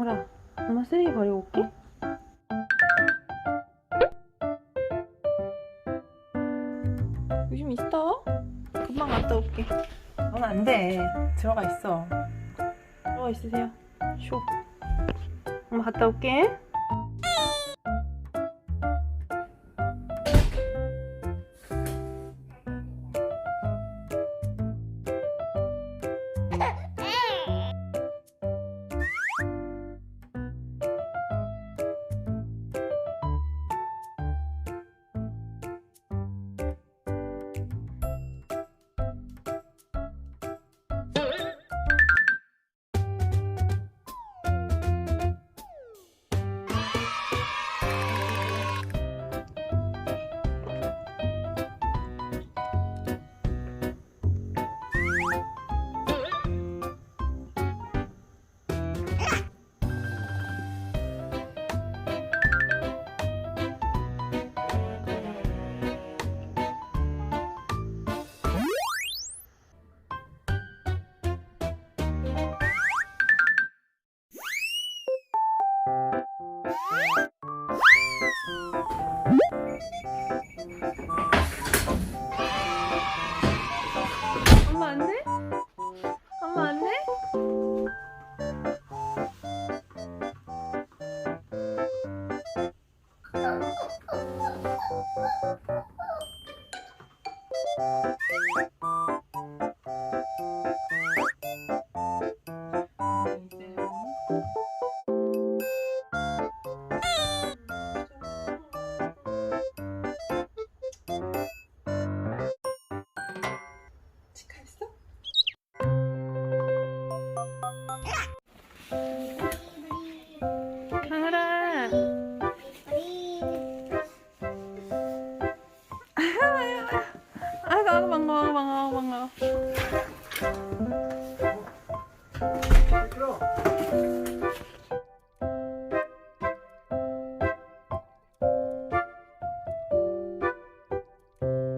엄마 쓰레기 버리고 올게. 요즘 있어? 금방 갔다 올게. 넌 안 돼. 들어가 있어. 들어가 있으세요. 쇼. 엄마 갔다 올게. you 강아라. 아이고, 아이고, 반가워, 반가워, 반가워. 어,